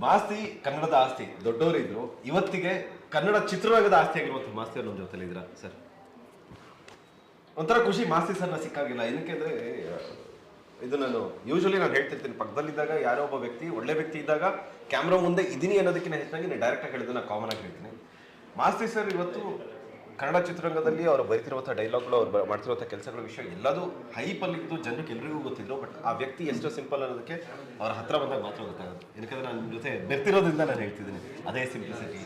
ಮಾಸ್ತಿ ಕನ್ನಡದ ಆಸ್ತಿ. ದೊಡ್ಡವರಿದ್ರು. ಇವತ್ತಿಗೆ ಕನ್ನಡ ಚಿತ್ರರಂಗದ ಆಸ್ತಿ ಆಗಿರುವಂಥ ಮಾಸ್ತಿ ಅವ್ರ ನಮ್ಮ ಜೊತೆಲಿ ಇದ್ರ ಸರ್? ಒಂಥರ ಖುಷಿ ಮಾಸ್ತಿ ಸರ್ನ ಸಿಕ್ಕಾಗಿಲ್ಲ. ಏನಕ್ಕೆ ಅಂದ್ರೆ, ಇದು ನಾನು ಯೂಶಲಿ ನಾನು ಹೇಳ್ತಿರ್ತೀನಿ, ಪಕ್ಕದಲ್ಲಿದ್ದಾಗ ಯಾರೋ ಒಬ್ಬ ವ್ಯಕ್ತಿ, ಒಳ್ಳೆ ವ್ಯಕ್ತಿ ಇದ್ದಾಗ ಕ್ಯಾಮ್ರಾ ಮುಂದೆ ಇದೀನಿ ಅನ್ನೋದಕ್ಕಿಂತ ಹೆಚ್ಚಾಗಿ ನಾನು ಡೈರೆಕ್ಟ್ ಆಗಿ ನಾನು ಕಾಮನ್ ಆಗಿ ಹೇಳ್ತೀನಿ. ಮಾಸ್ತಿ ಸರ್ ಇವತ್ತು ಕನ್ನಡ ಚಿತ್ರರಂಗದಲ್ಲಿ ಅವರು ಬರೀತಿರುವಂಥ ಡೈಲಾಗ್ಗಳು ಅವ್ರು ಮಾಡ್ತಿರುವಂಥ ಕೆಲಸಗಳ ವಿಷಯ ಎಲ್ಲದೂ ಹೈಪಲ್ಲಿದ್ದು ಜನಕ್ಕೆ ಎಲ್ರಿಗೂ ಗೊತ್ತಿದ್ರು ಬಟ್ ಆ ವ್ಯಕ್ತಿ ಎಷ್ಟು ಸಿಂಪಲ್ ಅನ್ನೋದಕ್ಕೆ ಅವ್ರ ಹತ್ರ ಬಂದಾಗ ಮಾತ್ರ ಗೊತ್ತಾಗೋದು ಯಾಕಂದ್ರೆ ನಾನು ಜೊತೆ ಬೆರ್ತಿರೋದ್ರಿಂದ ನಾನು ಹೇಳ್ತಿದ್ದೀನಿ, ಅದೇ ಸಿಂಪ್ಲಿಸಿಟಿ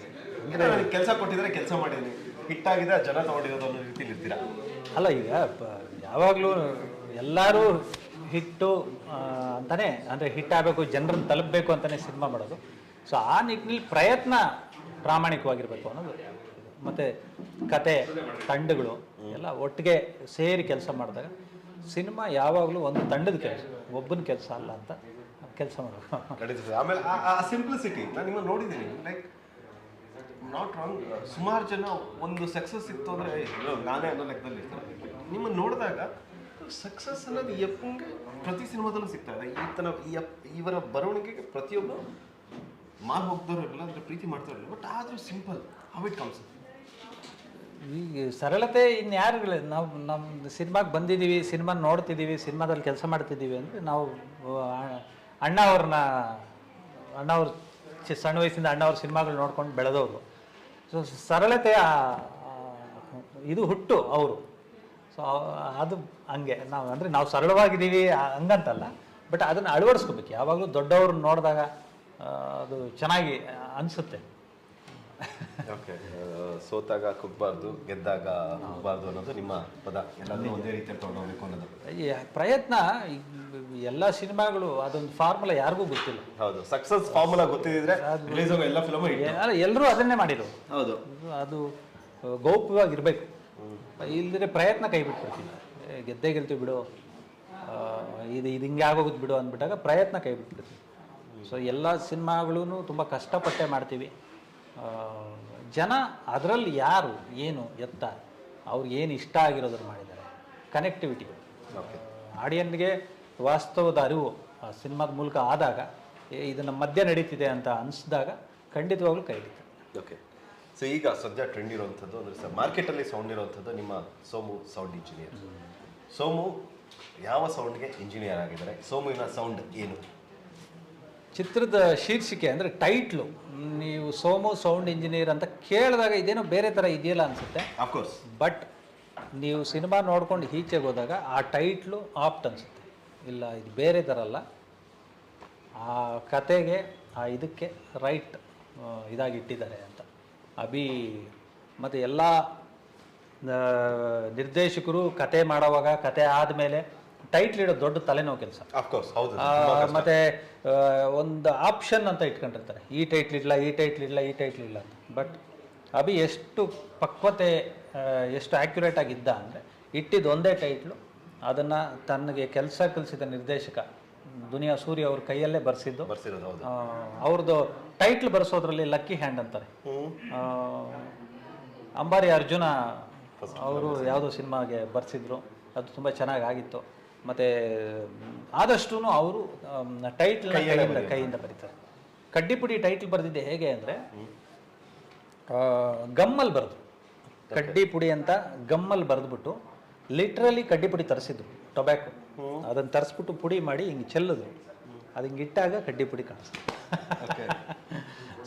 ನನಗೆ ಕೆಲಸ ಕೊಟ್ಟಿದ್ರೆ ಕೆಲಸ ಮಾಡಿದ್ದೀನಿ ಹಿಟ್ಟಾಗಿದೆ ಜನ ತಗೊಂಡಿರೋದು ಅನ್ನೋ ರೀತಿಲಿ ಇರ್ತೀರಾ? ಅಲ್ಲ, ಈಗ ಯಾವಾಗಲೂ ಎಲ್ಲರೂ ಹಿಟ್ಟು ಅಂತಾನೆ, ಅಂದರೆ ಹಿಟ್ ಆಗಬೇಕು, ಜನರನ್ನು ತಲುಪಬೇಕು ಅಂತಾನೆ ಸಿನಿಮಾ ಮಾಡೋದು. ಸೊ ಆ ನಿಟ್ಟಿನಲ್ಲಿ ಪ್ರಯತ್ನ ಪ್ರಾಮಾಣಿಕವಾಗಿರಬೇಕು ಅನ್ನೋದು. ಮತ್ತೆ ಕತೆ, ತಂಡಗಳು ಎಲ್ಲ ಒಟ್ಟಿಗೆ ಸೇರಿ ಕೆಲಸ ಮಾಡಿದಾಗ ಸಿನಿಮಾ ಯಾವಾಗಲೂ ಒಂದು ತಂಡದ ಕೆಲಸ, ಒಬ್ಬನ ಕೆಲಸ ಅಲ್ಲ ಅಂತ ಕೆಲಸ ನಡೀತದೆ ಆಮೇಲೆ ಆ- ಸಿಂಪ್ಲಿಸಿಟಿ ನಾನು ನೋಡಿದ್ದೀನಿ. ಲೈಕ್ ನಾಟ್ ರಾಂಗ್ ಸುಮಾರು ಜನ ಒಂದು ಸಕ್ಸಸ್ ಇತ್ತು ಅಂದ್ರೆ ನಾನೇ ಅನ್ನೋ ಲೆಕ್ಕದಲ್ಲಿ ನಿಮ್ಮನ್ನು ನೋಡಿದಾಗ ಸಕ್ಸಸ್ ಅನ್ನೋದು ಯಪ್ಪಂಗೆ ಪ್ರತಿ ಸಿನಿಮಾದಲ್ಲೂ ಸಿಗ್ತಾ ಇದೆ. ಈತನ ಇವರ ಬರವಣಿಗೆಗೆ ಪ್ರತಿಯೊಬ್ಬ ಮಾರು ಹೋಗ್ದವ್ರು ಇರಲ್ಲ, ಅಂದ್ರೆ ಪ್ರೀತಿ ಮಾಡ್ತಾರಲ್ಲ ಬಟ್ ಆದರೂ ಸಿಂಪಲ್ ಹೌ ಇಟ್ ಕಮ್ಸ್ ಈಗ ಸರಳತೆ ಇನ್ಯಾರು ನಾವು ನಮ್ಮ ಸಿನಿಮಾಗೆ ಬಂದಿದ್ದೀವಿ ಸಿನಿಮಾ ನೋಡ್ತಿದ್ದೀವಿ ಸಿನಿಮಾದಲ್ಲಿ ಕೆಲಸ ಮಾಡ್ತಿದ್ದೀವಿ ಅಂದರೆ ನಾವು ಅಣ್ಣ ಅವ್ರನ್ನ, ಅಣ್ಣ ಅವ್ರ ಸಣ್ಣ ವಯಸ್ಸಿಂದ ಅಣ್ಣ ಅವ್ರ ಸಿನಿಮಾಗಳು ನೋಡ್ಕೊಂಡು ಬೆಳೆದವರು. ಸೊ ಸರಳತೆ ಇದು ಹುಟ್ಟು ಅವರು. ಸೊ ಅದು ಹಂಗೆ. ನಾವು ಅಂದರೆ ನಾವು ಸರಳವಾಗಿದ್ದೀವಿ ಹಂಗಂತಲ್ಲ. ಬಟ್ ಅದನ್ನು ಅಳವಡಿಸ್ಕೋಬೇಕು. ಯಾವಾಗಲೂ ದೊಡ್ಡವ್ರನ್ನ ನೋಡಿದಾಗ ಅದು ಚೆನ್ನಾಗಿ ಅನಿಸುತ್ತೆ. ಓಕೆ ಸೋತಾಗ ಕುಗ್ಬಾರ್ದು ಗೆದ್ದಾಗ ಹೋಗ್ಬಾರ್ದು ಅನ್ನೋದು ನಿಮ್ಮ ಪದ. ಎಲ್ಲರೂ ಒಂದೇ ರೀತಿ ತಗೊಂಡೋಗ್ಬೇಕು ಅನ್ನೋದು ಈ ಪ್ರಯತ್ನ ಎಲ್ಲ ಸಿನಿಮಾಗಳು ಅದೊಂದು ಫಾರ್ಮುಲಾ ಯಾರಿಗೂ ಗೊತ್ತಿಲ್ಲ. ಹೌದು ಸಕ್ಸಸ್ ಫಾರ್ಮುಲಾ ಗೊತ್ತಿದ್ರೆ ರಿಲೀಸ್ ಆಗೋ ಎಲ್ಲ ಫಿಲಮು ಎಲ್ಲರೂ ಅದನ್ನೇ ಮಾಡಿದ್ರು. ಹೌದು. ಅದು ಗೌಪ್ಯವಾಗಿರ್ಬೇಕು. ಇಲ್ಲದ್ರೆ ಪ್ರಯತ್ನ ಕೈ ಬಿಟ್ಬಿಡ್ತೀನಿ. ಏ, ಗೆದ್ದೇ ಗೆಲ್ತೀವಿ ಬಿಡು. ಇದು ಇದು ಹಿಂಗೆ ಆಗೋಗುತ್ತೆ ಬಿಡು ಅಂದ್ಬಿಟ್ಟಾಗ ಪ್ರಯತ್ನ ಕೈ ಬಿಟ್ಬಿಡ್ತೀವಿ ಸೊ ಎಲ್ಲ ಸಿನಿಮಾಗಳೂ ತುಂಬ ಕಷ್ಟಪಟ್ಟೆ ಮಾಡ್ತೀವಿ. ಜನ ಅದರಲ್ಲಿ ಯಾರು ಏನು ಎತ್ತ ಅವ್ರಿಗೆ ಏನು ಇಷ್ಟ ಆಗಿರೋದನ್ನು ಮಾಡಿದ್ದಾರೆ. ಕನೆಕ್ಟಿವಿಟಿ ಓಕೆ ಆಡಿಯನ್ಗೆ ವಾಸ್ತವದ ಅರಿವು ಆ ಸಿನಿಮಾದ ಮೂಲಕ ಆದಾಗ ಇದು ನಮ್ಮ ಮಧ್ಯೆ ನಡೀತಿದೆ ಅಂತ ಅನಿಸಿದಾಗ ಖಂಡಿತವಾಗ್ಲೂ ಕೈ ಹಿಡಿತಾರೆ ಓಕೆ ಸೊ ಈಗ ಸದ್ಯ ಟ್ರೆಂಡ್ ಇರುವಂಥದ್ದು ಅಂದರೆ ಸರ್ ಮಾರ್ಕೆಟಲ್ಲಿ ಸೌಂಡ್ ಇರುವಂಥದ್ದು ನಿಮ್ಮ ಸೋಮು ಸೌಂಡ್ ಇಂಜಿನಿಯರ್ ಸೋಮು ಯಾವ ಸೌಂಡ್ಗೆ ಇಂಜಿನಿಯರ್ ಆಗಿದ್ದಾರೆ? ಸೋಮುವಿನ ಸೌಂಡ್ ಏನು? ಚಿತ್ರದ ಶೀರ್ಷಿಕೆ ಅಂದರೆ ಟೈಟ್ಲು. ನೀವು ಸೋಮು ಸೌಂಡ್ ಇಂಜಿನಿಯರ್ ಅಂತ ಕೇಳಿದಾಗ ಇದೇನೋ ಬೇರೆ ಥರ ಇದೆಯಲ್ಲ ಅನಿಸುತ್ತೆ. ಅಫ್ಕೋರ್ಸ್ ಬಟ್ ನೀವು ಸಿನಿಮಾ ನೋಡ್ಕೊಂಡು ಈಚೆಗೆ ಹೋದಾಗ ಆ ಟೈಟ್ಲು ಆಪ್ಟ್ ಅನಿಸುತ್ತೆ. ಇಲ್ಲ ಇದು ಬೇರೆ ಥರ ಅಲ್ಲ. ಆ ಕತೆಗೆ ಆ ಇದಕ್ಕೆ ರೈಟ್ ಇದಾಗಿಟ್ಟಿದ್ದಾರೆ ಅಂತ. ಅಭಿ ಮತ್ತು ಎಲ್ಲ ನಿರ್ದೇಶಕರು ಕತೆ ಮಾಡೋವಾಗ ಕತೆ ಆದಮೇಲೆ ಟೈಟ್ಲ್ ಇಡೋ ದೊಡ್ಡ ತಲೆನೋವು ಕೆಲಸ. ಅಫ್ಕೋರ್ಸ್ ಹೌದು ಮತ್ತೆ ಒಂದು ಆಪ್ಷನ್ ಅಂತ ಇಟ್ಕೊಂಡಿರ್ತಾರೆ. ಈ ಟೈಟ್ಲ್ ಇಡ್ಲ ಈ ಟೈಟ್ಲ್ ಇಡ್ಲ ಈ ಟೈಟ್ಲ್ ಇಲ್ಲ ಅಂತ. ಬಟ್ ಅಭಿ ಎಷ್ಟು ಪಕ್ವತೆ ಎಷ್ಟು ಆ್ಯಕ್ಯುರೇಟ್ ಆಗಿದ್ದ ಅಂದರೆ ಇಟ್ಟಿದ್ದು ಒಂದೇ ಟೈಟ್ಲು ಅದನ್ನು ತನಗೆ ಕೆಲಸ ಕಲಿಸಿದ ನಿರ್ದೇಶಕ ದುನಿಯಾ ಸೂರ್ಯ ಅವ್ರ ಕೈಯಲ್ಲೇ ಬರ್ಸಿದ್ದು. ಅವ್ರದ್ದು ಟೈಟ್ಲ್ ಬರ್ಸೋದ್ರಲ್ಲಿ ಲಕ್ಕಿ ಹ್ಯಾಂಡ್ ಅಂತಾರೆ. ಅಂಬಾರಿ ಅರ್ಜುನ ಅವರು. ಯಾವುದೋ ಸಿನಿಮಾಗೆ ಬರ್ಸಿದ್ರು. ಅದು ತುಂಬ ಚೆನ್ನಾಗಿ ಆಗಿತ್ತು. ಮತ್ತು ಆದಷ್ಟು ಅವರು ಟೈಟ್ಲ್ ಕೈಯಿಂದ ಕೈಯಿಂದ ಬರೀತಾರೆ. ಕಡ್ಡಿಪುಡಿ ಟೈಟ್ಲ್ ಬರೆದಿದ್ದೆ ಹೇಗೆ ಅಂದರೆ ಗಮ್ಮಲ್ ಬರೆದು ಕಡ್ಡಿಪುಡಿ ಅಂತ ಗಮ್ಮಲ್ ಬರೆದ್ಬಿಟ್ಟು ಲಿಟ್ರಲಿ ಕಡ್ಡಿಪುಡಿ ತರಿಸಿದ್ರು. ಟೊಬ್ಯಾಕೊ ಅದನ್ನ ತರಿಸ್ಬಿಟ್ಟು ಪುಡಿ ಮಾಡಿ ಹಿಂಗೆ ಚೆಲ್ಲಿದ್ರು. ಅದು ಹಿಂಗೆ ಇಟ್ಟಾಗ ಕಡ್ಡಿಪುಡಿ ಕಾಣಿಸ್ತು. ಓಕೆ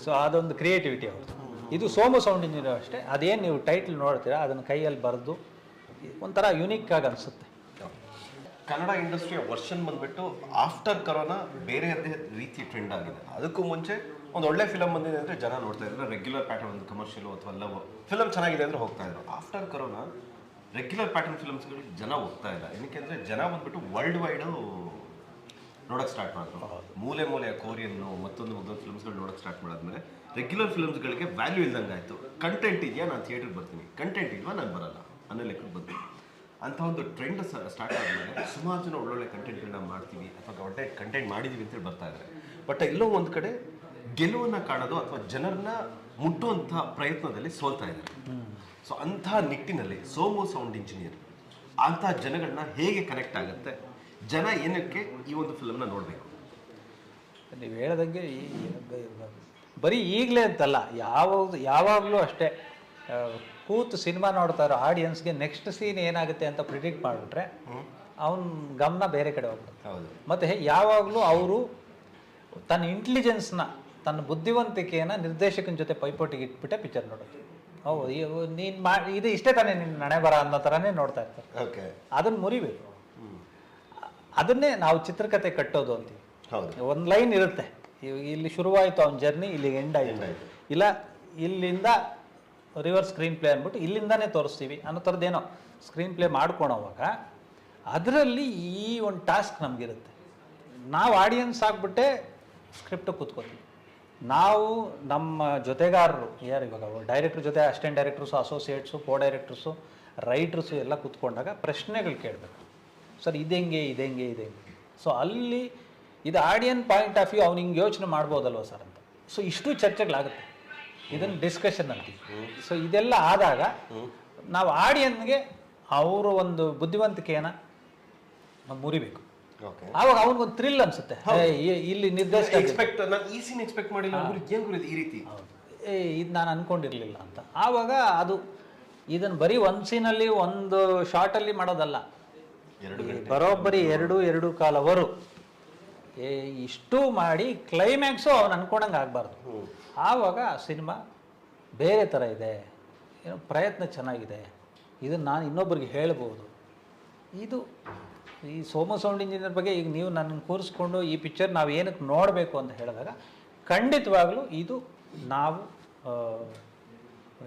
ಸೊ ಅದೊಂದು ಕ್ರಿಯೇಟಿವಿಟಿ ಅವ್ರದ್ದು. ಇದು ಸೋಮು ಸೌಂಡ್ ಇಂಜಿನಿಯರ್ ಅಷ್ಟೇ. ಅದೇನು ನೀವು ಟೈಟ್ಲ್ ನೋಡ್ತೀರಾ ಅದನ್ನು ಕೈಯಲ್ಲಿ ಬರೆದು ಒಂಥರ ಯುನೀಕ್ ಆಗಿ ಅನಿಸುತ್ತೆ. ಕನ್ನಡ ಇಂಡಸ್ಟ್ರಿಯ ವರ್ಷನ್ ಬಂದ್ಬಿಟ್ಟು ಆಫ್ಟರ್ ಕರೋನಾ ಬೇರೆ ರೀತಿ ಟ್ರೆಂಡ್ ಆಗಿದೆ. ಅದಕ್ಕೂ ಮುಂಚೆ ಒಂದು ಒಳ್ಳೆ ಫಿಲಮ್ ಬಂದಿದೆ ಅಂದರೆ ಜನ ನೋಡ್ತಾ ಇದ್ರು. ರೆಗ್ಯುಲರ್ ಪ್ಯಾಟರ್ನ್ ಒಂದು ಕಮರ್ಷಿಯಲ್ ಅಥವಾ ಲವ್ ಫಿಲಮ್ ಚೆನ್ನಾಗಿದೆ ಅಂದ್ರೆ ಹೋಗ್ತಾ ಇದ್ರು. ಆಫ್ಟರ್ ಕರೋನಾ ರೆಗ್ಯುಲರ್ ಪ್ಯಾಟರ್ನ್ ಫಿಲಮ್ಸ್ಗಳು ಜನ ಹೋಗ್ತಾ ಇಲ್ಲ. ಏನಕ್ಕೆ ಅಂದ್ರೆ ಜನ ಬಂದ್ಬಿಟ್ಟು ವರ್ಲ್ಡ್ ವೈಡು ನೋಡಕ್ ಸ್ಟಾರ್ಟ್ ಮಾಡಿದ್ರು. ಮೂಲೆ ಮೂಲೆಯ ಕೋರಿಯನ್ನು ಮತ್ತೊಂದು ಮತ್ತೊಂದು ಫಿಲ್ಮ್ಸ್ಗಳು ನೋಡಕ್ ಸ್ಟಾರ್ಟ್ ಮಾಡಾದ್ಮೇಲೆ ರೆಗ್ಯುಲರ್ ಫಿಲ್ಮ್ಸ್ಗಳಿಗೆ ವ್ಯಾಲ್ಯೂ ಇಲ್ದಂಗೆ ಆಯಿತು ಕಂಟೆಂಟ್ ಇದೆಯಾ? ನಾನು ಥಿಯೇಟರ್ಗೆ ಬರ್ತೀನಿ. ಕಂಟೆಂಟ್ ಇಲ್ವಾ? ನಾನು ಬರಲ್ಲ. ಅನ್ನೋ ಲೆಕ್ಕಕ್ಕೆ ಬಂತು ಅಂತ ಒಂದು ಟ್ರೆಂಡ್ ಸ್ಟಾರ್ಟ್ ಆದಮೇಲೆ ಸುಮಾರು ಜನ ಒಳ್ಳೊಳ್ಳೆ ಕಂಟೆಂಟ್ಗಳನ್ನ ಮಾಡ್ತೀವಿ ಅಥವಾ ಒಳ್ಳೆ ಕಂಟೆಂಟ್ ಮಾಡಿದೀವಿ ಅಂತೇಳಿ ಬರ್ತಾ ಇದ್ದಾರೆ ಬಟ್ ಎಲ್ಲೋ ಒಂದು ಕಡೆ ಗೆಲುವನ್ನು ಕಾಣೋದು ಅಥವಾ ಜನರನ್ನ ಮುಟ್ಟುವಂಥ ಪ್ರಯತ್ನದಲ್ಲಿ ಸೋಲ್ತಾ ಇದ್ದಾರೆ ಸೊ ಅಂಥ ನಿಟ್ಟಿನಲ್ಲಿ ಸೋಮು ಸೌಂಡ್ ಇಂಜಿನಿಯರ್ ಅಂಥ ಜನಗಳನ್ನ ಹೇಗೆ ಕನೆಕ್ಟ್ ಆಗುತ್ತೆ? ಜನ ಏನಕ್ಕೆ ಈ ಒಂದು ಫಿಲಮ್ನ ನೋಡಬೇಕು? ನೀವು ಹೇಳ್ದಂಗೆ ಈ ಬರೀ ಈಗಲೇ ಅಂತಲ್ಲ ಯಾವ ಯಾವಾಗಲೂ ಅಷ್ಟೇ. ಕೂತು ಸಿನಿಮಾ ನೋಡ್ತಾ ಇರೋ ಆಡಿಯನ್ಸ್ಗೆ ನೆಕ್ಸ್ಟ್ ಸೀನ್ ಏನಾಗುತ್ತೆ ಅಂತ ಪ್ರಿಡಿಕ್ಟ್ ಮಾಡಿಬಿಟ್ರೆ ಅವನ ಗಮನ ಬೇರೆ ಕಡೆ ಹೋಗ್ಬಿಡುತ್ತೆ. ಹೌದು. ಮತ್ತು ಯಾವಾಗಲೂ ಅವರು ತನ್ನ ಇಂಟೆಲಿಜೆನ್ಸ್ನ ತನ್ನ ಬುದ್ಧಿವಂತಿಕೆಯನ್ನು ನಿರ್ದೇಶಕನ ಜೊತೆ ಪೈಪೋಟಿಗೆ ಇಟ್ಬಿಟ್ಟೆ ಪಿಕ್ಚರ್ ನೋಡೋದು ಹೌದು ನೀನು ಮಾ ಇದು ಇಷ್ಟೇ ತಾನೇ ನಿನ್ನ ನಡೆ ಬರ ಅನ್ನೋ ಥರನೇ ನೋಡ್ತಾ ಇರ್ತಾರೆ. ಓಕೆ. ಅದನ್ನು ಮುರಿಬೇಕು. ಅದನ್ನೇ ನಾವು ಚಿತ್ರಕಥೆ ಕಟ್ಟೋದು ಅಂತೀವಿ. ಹೌದು. ಒಂದು ಲೈನ್ ಇರುತ್ತೆ. ಇಲ್ಲಿ ಶುರುವಾಯಿತು ಅವನ ಜರ್ನಿ ಇಲ್ಲಿಗೆ ಎಂಡ್ ಆಯಿತು. ಇಲ್ಲ ಇಲ್ಲಿಂದ ರಿವರ್ಸ್ ಸ್ಕ್ರೀನ್ ಪ್ಲೇ ಅಂದ್ಬಿಟ್ಟು ಇಲ್ಲಿಂದಾನೇ ತೋರಿಸ್ತೀವಿ ಅನ್ನೋ ಥರದ್ದೇನೋ ಸ್ಕ್ರೀನ್ ಪ್ಲೇ ಮಾಡ್ಕೊಳೋವಾಗ ಅದರಲ್ಲಿ ಈ ಒಂದು ಟಾಸ್ಕ್ ನಮಗಿರುತ್ತೆ. ನಾವು ಆಡಿಯನ್ಸ್ ಆಗಿಬಿಟ್ಟೆ ಸ್ಕ್ರಿಪ್ಟ್ ಕೂತ್ಕೋತೀವಿ. ನಾವು ನಮ್ಮ ಜೊತೆಗಾರರು, ಯಾರು ಇವಾಗ ಡೈರೆಕ್ಟ್ರ್ ಜೊತೆ assistant directors associates co directors writers ಎಲ್ಲ ಕೂತ್ಕೊಂಡಾಗ ಪ್ರಶ್ನೆಗಳು ಕೇಳಬೇಕು. ಸರ್ ಇದೆಂಗೆ ಇದೆಂಗೆ ಇದೆಂಗೆ ಸೊ ಅಲ್ಲಿ ಇದು ಆಡಿಯನ್ ಪಾಯಿಂಟ್ ಆಫ್ ವ್ಯೂ ಅವ್ನು ಹಿಂಗೆ ಯೋಚನೆ ಮಾಡ್ಬೋದಲ್ವ ಸರ್ ಅಂತ? ಸೊ ಇಷ್ಟು ಚರ್ಚೆಗಳಾಗುತ್ತೆ. ಇದನ್ನು ಡಿಸ್ಕಷನ್ ಅಂತೀವಿ. ಸೊ ಇದೆಲ್ಲ ಆದಾಗ ನಾವು ಆಡಿಯನ್ಗೆ ಅವರು ಒಂದು ಬುದ್ಧಿವಂತಿಕೆಯನ್ನು ನಾವು ಮುರಿಬೇಕು. ಓಕೆ ಆವಾಗ ಅವನಿಗೊಂದು ಥ್ರಿಲ್ ಅನ್ಸುತ್ತೆ. ಇಲ್ಲಿ ನಿರ್ದೇಶಕ ಎಕ್ಸ್ಪೆಕ್ಟ್ ನಾನು ಈ ಸೀನ್ ಎಕ್ಸ್ಪೆಕ್ಟ್ ಮಾಡಿಲ್ಲ ಏನ್ ಈ ರೀತಿ? ಇದು ನಾನು ಅನ್ಕೊಂಡಿರ್ಲಿಲ್ಲ ಅಂತ. ಆವಾಗ ಅದು ಇದನ್ನು ಬರೀ ಒಂದು ಸೀನಲ್ಲಿ ಒಂದು ಶಾರ್ಟಲ್ಲಿ ಮಾಡೋದಲ್ಲ. ಬರೋಬ್ಬರಿ ಎರಡು ಎರಡು ಕಾಲವರು ಇಷ್ಟು ಮಾಡಿ ಕ್ಲೈಮ್ಯಾಕ್ಸು ಅವ್ನು ಅನ್ಕೊಂಡಂಗೆ ಆಗಬಾರ್ದು. ಆವಾಗ ಸಿನಿಮಾ ಬೇರೆ ಥರ ಇದೆ. ಏನೋ ಪ್ರಯತ್ನ ಚೆನ್ನಾಗಿದೆ. ಇದನ್ನು ನಾನು ಇನ್ನೊಬ್ರಿಗೆ ಹೇಳ್ಬೋದು. ಇದು ಈ ಸೋಮ ಸೌಂಡ್ ಇಂಜಿನಿಯರ್ ಬಗ್ಗೆ ಈಗ ನೀವು ನನ್ನ ಕೂರಿಸ್ಕೊಂಡು ಈ ಪಿಕ್ಚರ್ ನಾವು ಏನಕ್ಕೆ ನೋಡಬೇಕು ಅಂತ ಹೇಳಿದಾಗ ಖಂಡಿತವಾಗಲೂ ಇದು ನಾವು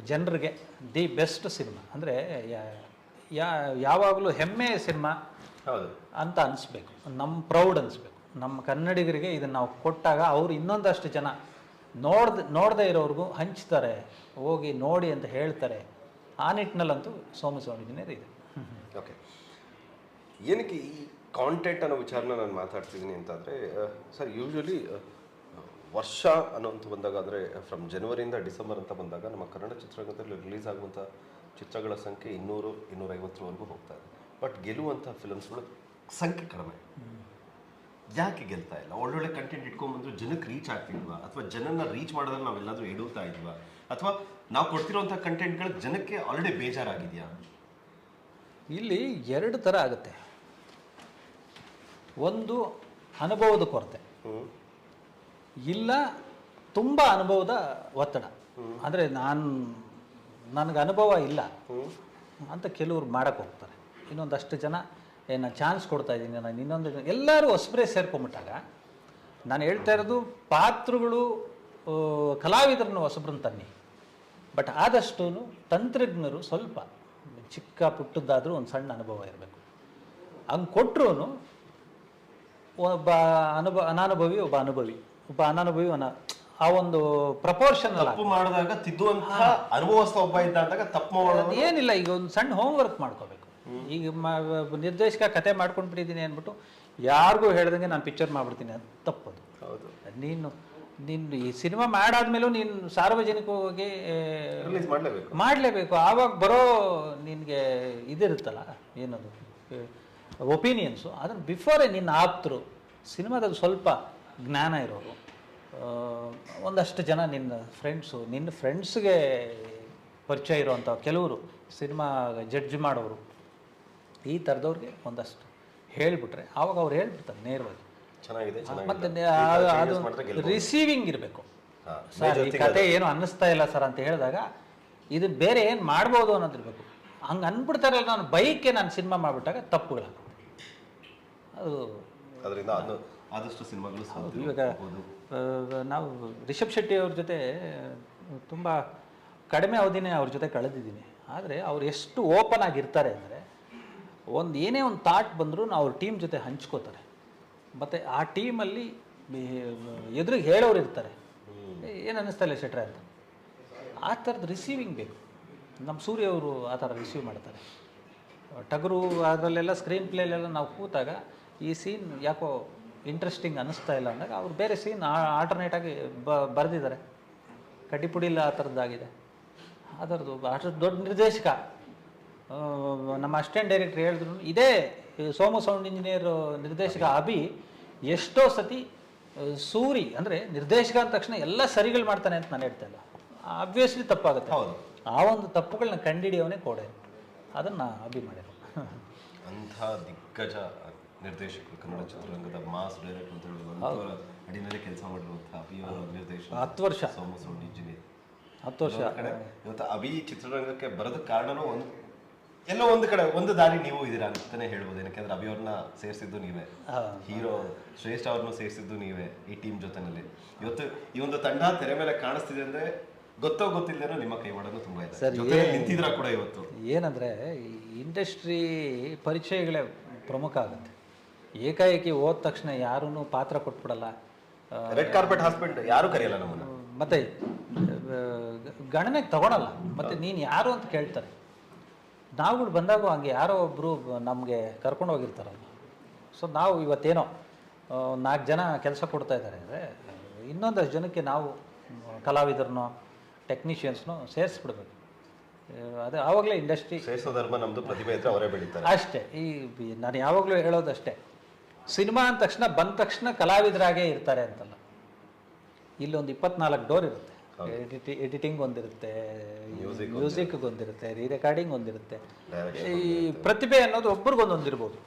ಜನರಿಗೆ ದಿ ಬೆಸ್ಟ್ ಸಿನಿಮಾ. ಅಂದರೆ ಯಾವಾಗಲೂ ಹೆಮ್ಮೆಯ ಸಿನಿಮಾ ಹೌದು. ಅಂತ ಅನಿಸ್ಬೇಕು. ನಮ್ಮ ಪ್ರೌಡ್ ಅನಿಸ್ಬೇಕು. ನಮ್ಮ ಕನ್ನಡಿಗರಿಗೆ ಇದನ್ನು ನಾವು ಕೊಟ್ಟಾಗ ಅವರು ಇನ್ನೊಂದಷ್ಟು ಜನ ನೋಡ್ದ ನೋಡದೇ ಇರೋರಿಗೂ ಹಂಚ್ತಾರೆ ಹೋಗಿ ನೋಡಿ ಅಂತ ಹೇಳ್ತಾರೆ. ಆ ನಿಟ್ಟಿನಲ್ಲಂತೂ ಸೋಮಸ್ವಾಮಿ ಇಂಜಿನಿಯರ್ ಇದೆ ಓಕೆ. ಏನಕ್ಕೆ ಈ ಕಾಂಟೆಂಟ್ ಅನ್ನೋ ವಿಚಾರನ ನಾನು ಮಾತಾಡ್ತಿದ್ದೀನಿ ಅಂತಂದರೆ ಸರ್ ಯೂಶ್ವಲಿ ವರ್ಷ ಅನ್ನೋಂಥ ಬಂದಾಗ ಅಂದರೆ ಫ್ರಮ್ ಜನವರಿಯಿಂದ ಡಿಸೆಂಬರ್ ಅಂತ ಬಂದಾಗ ನಮ್ಮ ಕನ್ನಡ ಚಿತ್ರರಂಗದಲ್ಲಿ ರಿಲೀಸ್ ಆಗುವಂಥ ಚಿತ್ರಗಳ ಸಂಖ್ಯೆ ಇನ್ನೂರು ಇನ್ನೂರೈವತ್ತರವರೆಗೂ ಹೋಗ್ತಾ ಇದೆ. ಬಟ್ ಗೆಲ್ಲುವಂಥ ಫಿಲಮ್ಸ್ಗಳು ಸಂಖ್ಯೆ ಕಡಿಮೆ. ಯಾಕೆ ಗೆಲ್ತಾ ಇಲ್ಲ? ಒಳ್ಳೊಳ್ಳೆ ಕಂಟೆಂಟ್ ಇಟ್ಕೊಂಡ್ಬಂದ್ರು ಜನಕ್ಕೆ ರೀಚ್ ಆಗ್ತಿಲ್ವಾ? ಅಥವಾ ಜನನ ರೀಚ್ ಮಾಡೋದ್ರಲ್ಲಿ ನಾವೆಲ್ಲಾದ್ರೂ ಎಡುತ್ತಾ ಇದ್ವಾ ಅಥವಾ ನಾವು ಕೊಡ್ತಿರೋಂಥ ಕಂಟೆಂಟ್ಗಳು ಜನಕ್ಕೆ ಆಲ್ರೆಡಿ ಬೇಜಾರಾಗಿದೆಯಾ? ಇಲ್ಲಿ ಎರಡು ಥರ ಆಗುತ್ತೆ. ಒಂದು ಅನುಭವದ ಕೊರತೆ. ಇಲ್ಲ ತುಂಬ ಅನುಭವದ ಒತ್ತಡ. ಅಂದರೆ ನಾನು ನನಗೆ ಅನುಭವ ಇಲ್ಲ ಅಂತ ಕೆಲವರು ಮಾಡೋಕ್ಕೆ ಹೋಗ್ತಾರೆ. ಇನ್ನೊಂದಷ್ಟು ಜನ ಏ ನಾನು ಚಾನ್ಸ್ ಕೊಡ್ತಾ ಇದ್ದೀನಿ ನಾನು ಇನ್ನೊಂದು ಎಲ್ಲರೂ ಹೊಸಬ್ರೆ ಸೇರ್ಕೊಂಬಿಟ್ಟಾಗ ನಾನು ಹೇಳ್ತಾ ಇರೋದು ಪಾತ್ರಗಳು ಕಲಾವಿದರನ್ನು ಹೊಸಬ್ರನ್ನ ತನ್ನಿ. ಬಟ್ ಆದಷ್ಟು ತಂತ್ರಜ್ಞರು ಸ್ವಲ್ಪ ಚಿಕ್ಕ ಪುಟ್ಟದ್ದಾದರೂ ಒಂದು ಸಣ್ಣ ಅನುಭವ ಇರಬೇಕು. ಹಂಗೆ ಕೊಟ್ಟರು ಒಬ್ಬ ಅನುಭವ ಅನಾನುಭವಿ ಒಬ್ಬ ಅನುಭವಿ. ಒಬ್ಬ ಅನಾನುಭವಿ ಅನ ಆ ಒಂದು ಪ್ರಪೋರ್ಷನ್ ತಪ್ಪು ಮಾಡಿದಾಗ ತಿದ್ದುವಂತಹ ಅನುಭವಸ್ಥ ಒಬ್ಬ ಇದ್ದ ಅಂದಾಗ ತಪ್ಪು ಏನಿಲ್ಲ ಈಗ ಒಂದು ಸಣ್ಣ ಹೋಮ್ ವರ್ಕ್ ಮಾಡ್ಕೋಬೇಕು. ಈಗ ನಿರ್ದೇಶಕ ಕತೆ ಮಾಡ್ಕೊಂಡ್ಬಿಟ್ಟಿದ್ದೀನಿ ಅಂದ್ಬಿಟ್ಟು ಯಾರಿಗೂ ಹೇಳ್ದಂಗೆ ನಾನು ಪಿಕ್ಚರ್ ಮಾಡ್ಬಿಡ್ತೀನಿ ಅದು ತಪ್ಪದು. ಹೌದು. ನೀನು ನೀನು ಈ ಸಿನಿಮಾ ಮಾಡಾದ್ಮೇಲೂ ನೀನು ಸಾರ್ವಜನಿಕವಾಗಿ ರಿಲೀಸ್ ಮಾಡಲೇಬೇಕು. ಮಾಡಲೇಬೇಕು. ಆವಾಗ ಬರೋ ನಿನಗೆ ಇದಿರುತ್ತಲ್ಲ ಏನದು ಒಪಿನಿಯನ್ಸು ಅದನ್ನು ಬಿಫೋರೇ ನಿನ್ನ ಆಪ್ತರು ಸಿನಿಮಾದಲ್ಲಿ ಸ್ವಲ್ಪ ಜ್ಞಾನ ಇರೋರು ಒಂದಷ್ಟು ಜನ ನಿನ್ನ ಫ್ರೆಂಡ್ಸು ನಿನ್ನ ಫ್ರೆಂಡ್ಸ್ಗೆ ಪರಿಚಯ ಇರೋವಂಥ ಕೆಲವರು ಸಿನಿಮಾ ಜಡ್ಜ್ ಮಾಡೋರು. ಈ ಥರದವ್ರಿಗೆ ಒಂದಷ್ಟು ಹೇಳಿಬಿಟ್ರೆ ಆವಾಗ ಅವ್ರು ಹೇಳ್ಬಿಡ್ತಾರೆ ನೇರವಾಗಿ. ಚೆನ್ನಾಗಿದೆ ಮತ್ತೆ. ರಿಸೀವಿಂಗ್ ಇರಬೇಕು. ಸರ್ ಈ ಕತೆ ಏನು ಅನ್ನಿಸ್ತಾ ಇಲ್ಲ ಸರ್ ಅಂತ ಹೇಳಿದಾಗ ಇದು ಬೇರೆ ಏನು ಮಾಡ್ಬೋದು ಅನ್ನೋದಿರಬೇಕು ಹಂಗೆ ಅನ್ಬಿಡ್ತಾರೆ ನಾನು ಬೈಕ್ಗೆ ನಾನು ಸಿನಿಮಾ ಮಾಡಿಬಿಟ್ಟಾಗ ತಪ್ಪುಗಳಾಗುತ್ತೆ ಅದು ಅದರಿಂದ ಅದು ಆದಷ್ಟು ಸಿನಿಮಾಗಳು ಇವಾಗ. ನಾವು ರಿಷಬ್ ಶೆಟ್ಟಿ ಅವ್ರ ಜೊತೆ ತುಂಬ ಕಡಿಮೆ ಅವಧಿನೇ ಅವ್ರ ಜೊತೆ ಕಳೆದಿದ್ದೀನಿ. ಆದರೆ ಅವ್ರು ಎಷ್ಟು ಓಪನ್ ಆಗಿರ್ತಾರೆ ಅಂದರೆ ಒಂದು ಏನೇ ಒಂದು ಥಾಟ್ ಬಂದರೂ ನಾವು ಅವ್ರ ಟೀಮ್ ಜೊತೆ ಹಂಚ್ಕೋತಾರೆ. ಮತ್ತು ಆ ಟೀಮಲ್ಲಿ ಎದುರಿಗೆ ಹೇಳೋರು ಇರ್ತಾರೆ. ಏನು ಅನ್ನಿಸ್ತಾ ಇಲ್ಲ ಶೆಟ್ರೆ ಅಂತ. ಆ ಥರದ್ದು ರಿಸೀವಿಂಗ್ ಬೇಕು. ನಮ್ಮ ಸೂರ್ಯ ಅವರು ಆ ಥರ ರಿಸೀವ್ ಮಾಡ್ತಾರೆ. ಟಗರು ಅದರಲ್ಲೆಲ್ಲ ಸ್ಕ್ರೀನ್ ಪ್ಲೇಲೆಲ್ಲ ನಾವು ಕೂತಾಗ ಈ ಸೀನ್ ಯಾಕೋ ಇಂಟ್ರೆಸ್ಟಿಂಗ್ ಅನ್ನಿಸ್ತಾ ಇಲ್ಲ ಅಂದಾಗ ಅವ್ರು ಬೇರೆ ಸೀನ್ ಆಲ್ಟರ್ನೇಟಾಗಿ ಬ ಬರೆದಿದ್ದಾರೆ. ಕಡ್ಡಿಪುಡಿಲ್ಲ ಆ ಥರದ್ದಾಗಿದೆ. ಅದರದ್ದು ಅಷ್ಟು ದೊಡ್ಡ ನಿರ್ದೇಶಕ ಆ, ನಮ್ಮ ಅಸಿಸ್ಟೆಂಟ್ ಡೈರೆಕ್ಟರ್ ಹೇಳಿದ್ರು ಇದೇ ಸೋಮ ಸೌಂಡ್ ಇಂಜಿನಿಯರ್ ನಿರ್ದೇಶಕ ಅಭಿ. ಎಷ್ಟೋ ಸತಿ ಸೂರಿ ಅಂದರೆ ನಿರ್ದೇಶಕ ಅಂದ ತಕ್ಷಣ ಎಲ್ಲ ಸರಿಗಳು ಮಾಡ್ತಾನೆ ಅಂತ ನಾನು ಹೇಳ್ತಾ ಇಲ್ಲ. ಆಬ್ವಿಯಸ್ಲಿ ತಪ್ಪಾಗುತ್ತೆ. ಹೌದು. ಆ ಒಂದು ತಪ್ಪುಗಳನ್ನ ಕಂಡಿಡಿಯೋನೇ ಕೊಡೆ. ಅದನ್ನು ಅಭಿ ಮಾಡಿರೋ ಅಂಥ ದಿಗ್ಗಜ ನಿರ್ದೇಶಕರು ಕನ್ನಡ ಚಿತ್ರರಂಗದ ಮಾಸ್ ಡೈರೆಕ್ಟರ್ ಅಂತ ಹೇಳೋದು ಅಂಥವರ ಅಡಿನಲ್ಲಿ ಕೆಲಸ ಮಾಡಿರುವಂತಹ ಅಭಿಯವರ ನಿರ್ದೇಶಕ ಹತ್ತು ವರ್ಷ. Soma sound engineer. ಹತ್ತು ವರ್ಷ. ಕಡೆ ಇವತ್ತು ಅಭಿ ಚಿತ್ರರಂಗಕ್ಕೆ ಬರೋದ ಕಾರಣನೂ ಒಂದು ಎಲ್ಲೋ ಒಂದು ಕಡೆ ಒಂದು ದಾರಿ ನೀವು ಇದೀರಾ ಅಂತಾನೆ ಹೇಳ್ಬೋದು. ಯಾಕಂದ್ರೆ ಅಭಿ ಅವ್ರನ್ನ ಸೇರಿಸಿದ್ದು ನೀವೇ. ಹೀರೋ ಶ್ರೇಷ್ಠ ಅವ್ರನ್ನ ಸೇರಿಸಿದ್ದು ನೀವೇ ಈ ಟೀಮ್ ಜೊತೆನಲ್ಲಿ. ಇವತ್ತು ಈ ಒಂದು ತಂಡ ತೆರೆ ಮೇಲೆ ಕಾಣಿಸ್ತಿದೆ ಅಂದ್ರೆ ಗೊತ್ತೋ ಗೊತ್ತಿಲ್ಲದೇನೋ ನಿಮ್ಮ ಕೈವಾಡನು ತುಂಬಾ ಇದೆ. ಸರ್, ನಿಂತಿದ್ರ ಕೂಡ ಇವತ್ತು? ಏನಂದ್ರೆ ಇಂಡಸ್ಟ್ರಿ ಪರಿಚಯಗಳೇ ಪ್ರಮುಖ ಆಗುತ್ತೆ. ಏಕಾಏಕಿ ಹೋದ ತಕ್ಷಣ ಯಾರೂ ಪಾತ್ರ ಕೊಟ್ಬಿಡಲ್ಲ. ಆ, ರೆಡ್ ಕಾರ್ಪೆಟ್ ಹಾಸ್ಪಿಟಲ್ ಯಾರು ಕರೆಯಲ್ಲ ನಮ್ಮನ್ನ. ಮತ್ತೆ ಗಣನೆಗೆ ತಗೊಳಲ್ಲ. ಮತ್ತೆ ನೀನು ಯಾರು ಅಂತ ಕೇಳ್ತಾರೆ. ನಾವುಗಳು ಬಂದಾಗ ಹಂಗೆ ಯಾರೋ ಒಬ್ಬರು ನಮಗೆ ಕರ್ಕೊಂಡು ಹೋಗಿರ್ತಾರಲ್ಲ ಸೊ ನಾವು ಇವತ್ತೇನೋ ನಾಲ್ಕು ಜನ ಕೆಲಸ ಕೊಡ್ತಾ ಇದ್ದಾರೆ ಅಂದರೆ ಇನ್ನೊಂದಷ್ಟು ಜನಕ್ಕೆ ನಾವು ಕಲಾವಿದರನ್ನೋ ಟೆಕ್ನಿಷಿಯನ್ಸ್ನೋ ಸೇರಿಸ್ಬಿಡ್ಬೇಕು. ಅದೇ ಆವಾಗಲೇ ಇಂಡಸ್ಟ್ರಿ ಧರ್ಮ ನಮ್ಮದು ಪ್ರತಿಭೆ ಅವರೇ ಬೆಳೀತಾರೆ. ಅಷ್ಟೇ. ಈ ಈ- ನಾನು ಯಾವಾಗಲೂ ಹೇಳೋದಷ್ಟೇ ಸಿನಿಮಾ ಅಂದ ತಕ್ಷಣ ಬಂದ ತಕ್ಷಣ ಕಲಾವಿದರಾಗೇ ಇರ್ತಾರೆ ಅಂತಲ್ಲ. ಇಲ್ಲೊಂದು ಇಪ್ಪತ್ನಾಲ್ಕು ಡೋರ್ ಇರುತ್ತೆ. ಎಡಿಟಿ ಎಡಿಟಿಂಗ್ ಒಂದಿರುತ್ತೆ ಮ್ಯೂಸಿಕ್ ಒಂದಿರುತ್ತೆ. Re recording ಒಂದಿರುತ್ತೆ. ಈ ಪ್ರತಿಭೆ ಅನ್ನೋದು ಒಬ್ರಿಗೊಂದೊಂದಿರ್ಬೋದು